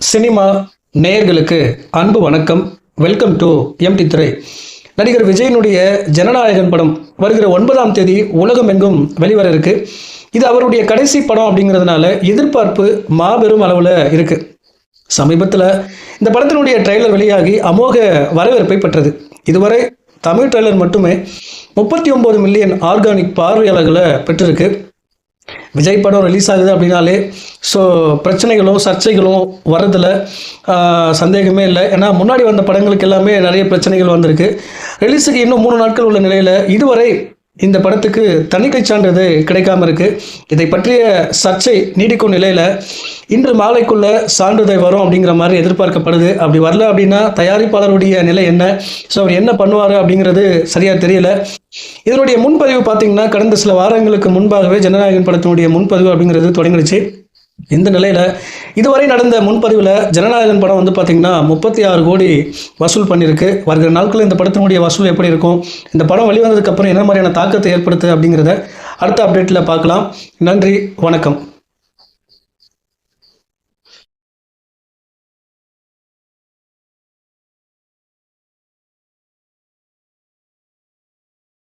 Cinema நேயர்களுக்கு அன்பு வணக்கம். வெல்கம் டு எம்டி திரை நடிகர் விஜயனுடைய ஜனநாயகன் படம் வருகிற ஒன்பதாம் தேதி உலகம் எங்கும் வெளிவர இருக்கு. இது அவருடைய கடைசி படம் அப்படிங்கிறதுனால எதிர்பார்ப்பு மாபெரும் அளவில் இருக்கு. சமீபத்தில் இந்த படத்தினுடைய ட்ரெய்லர் வெளியாகி அமோக வரவேற்பை பெற்றது. இதுவரை தமிழ் ட்ரெய்லர் மட்டுமே முப்பத்தி ஒம்பது மில்லியன் ஆர்கானிக் பார்வையாளர்களை பெற்றிருக்கு. விஜய் படம் ரிலீஸ் ஆகுது அப்படின்னாலே ஸோ பிரச்சனைகளும் சர்ச்சைகளும் வர்றதில் சந்தேகமே இல்லை. ஏன்னா முன்னாடி வந்த படங்களுக்கு எல்லாமே நிறைய பிரச்சனைகள் வந்திருக்கு. ரிலீஸுக்கு இன்னும் மூணு நாட்கள் உள்ள நிலையில் இதுவரை இந்த படத்துக்கு தணிக்கை சான்றிதழ் கிடைக்காம இருக்கு. இதை பற்றிய சர்ச்சை நீடிக்கும் நிலையில் இன்று மாலைக்குள்ள சான்றிதழ் வரும் அப்படிங்கிற மாதிரி எதிர்பார்க்கப்படுது. அப்படி வரல அப்படின்னா தயாரிப்பாளருடைய நிலை என்ன? ஸோ அவர் என்ன பண்ணுவார் அப்படிங்கிறது சரியாக தெரியல. இதனுடைய முன்பதிவு பார்த்தீங்கன்னா கடந்த சில வாரங்களுக்கு முன்பாகவே ஜனநாயகன் படத்தினுடைய முன்பதிவு அப்படிங்கிறது தொடங்கிடுச்சு. இந்த நிலையில் இதுவரை நடந்த முன்பதிவில் ஜனநாயகன் படம் வந்து பார்த்திங்கன்னா முப்பத்தி ஆறு கோடி வசூல் பண்ணியிருக்கு. வருகிற நாட்களில் இந்த படத்தினுடைய வசூல் எப்படி இருக்கும்? இந்த படம் வெளிவந்ததுக்கப்புறம் என்ன மாதிரியான தாக்கத்தை ஏற்படுத்து அப்படிங்கிறத அடுத்த அப்டேட்டில் பார்க்கலாம். நன்றி வணக்கம்.